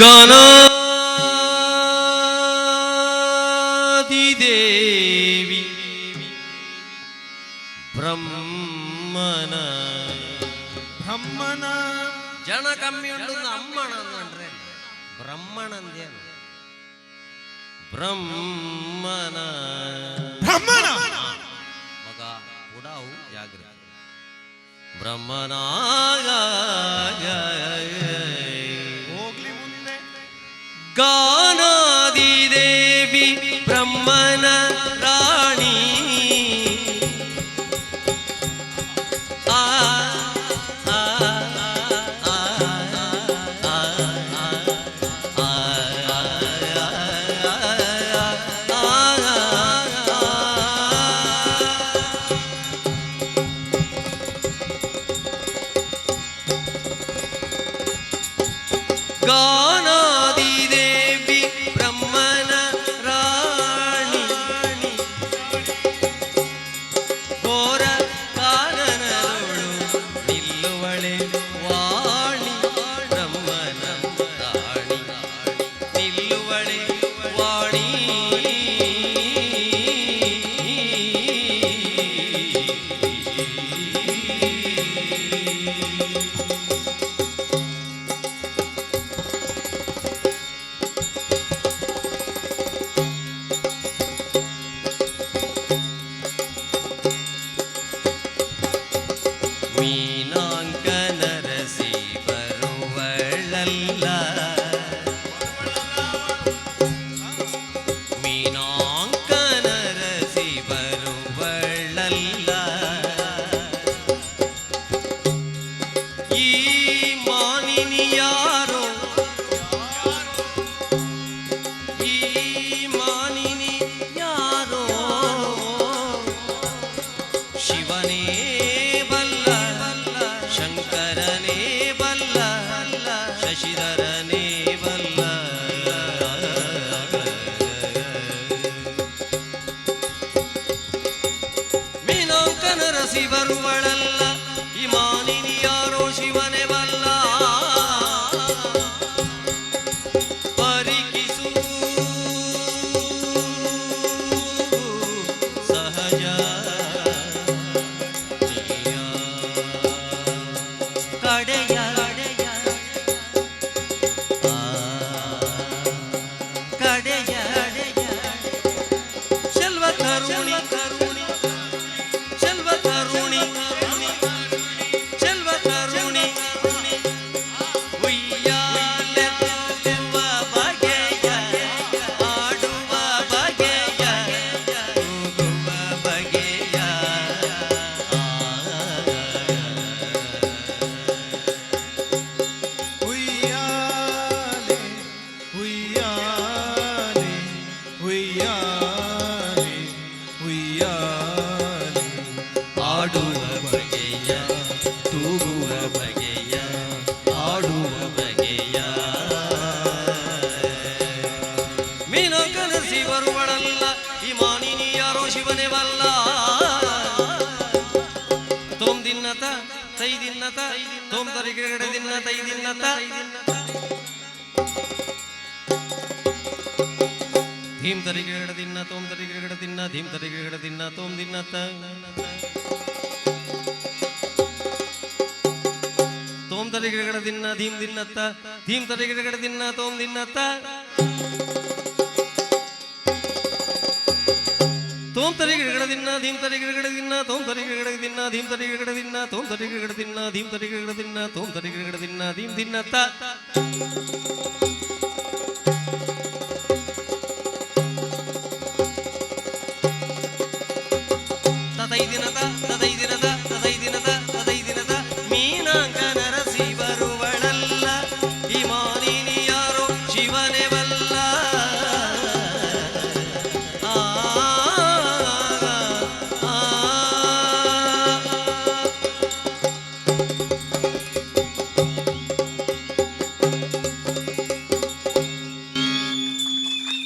ಗಣಾದಿದೇವಿ ಬ್ರಹ್ಮನ. ಬ್ರಹ್ಮನ. ಜನ ಕಮ್ಮಿ ಉಂಟು ಅಮ್ಮಣ ಅಂದ್ರೆ ಬ್ರಹ್ಮಣ ಅಂದೇನು ಬ್ರಹ್ಮನ. ಬ್ರಹ್ಮನ. ಮಗ ಉಡಾವು ಜಾಗ್ರತೆ. ಬ್ರಹ್ಮನ காணாதி தேவி பிரம்மன ராணி God. சொல்லுவளே வா ಬರುವಳಲ್ಲ ಈ ಮಾನಿನಿ ಯಾರೋ ಶಿವನೇ ಬಲ್ಲ ಪರಿಕಿಸು ಸಹಜ ಕಡೆಯ கருணி ಶಿವನೇ ವಲ್ಲ. ತೋಂ ದಿನ್ನತ, ತೈ ದಿನ್ನತ ತೋಂ ತರಿಗೆ ದಿನ್ನ ತೈ ದಿನ್ನತ. ಧೀಂ ಗಡ ದಿನ್ನ ತೋಂ ಗಡ ದಿನ್ನ ಧೀಂ ಗಡ ದಿನ್ನ ತೋಂ ದಿನ್ನತ. ತೋಂ ತರಿಗಿಡ ದಿನ್ನ ಧೀಮ್ ದಿನ್ನತ್ತ ಧೀಂ ಗಡ ದಿನ್ನ ತೋಂ ದಿನ್ನತ್ತ ತೋಂ ಗಿಡಗಡ ದಿನ್ನ ಧೀಂ ಗಿಡಗಡ ದಿನ್ನ ತೋಂ ಗಿಡಗಡ ದಿನ್ನ ಧೀಂ ಗಿಡಗಡ ದಿನ್ನ ತೋಂ ಗಿಡಗಡ ದಿನ್ನ ಧೀಂ ಗಿಡಗಡ ದಿನ್ನ ತೋಂ ಗಿಡಗಡ ದಿನ್ನ ಧೀಂ ದಿನ್ನ ತೈ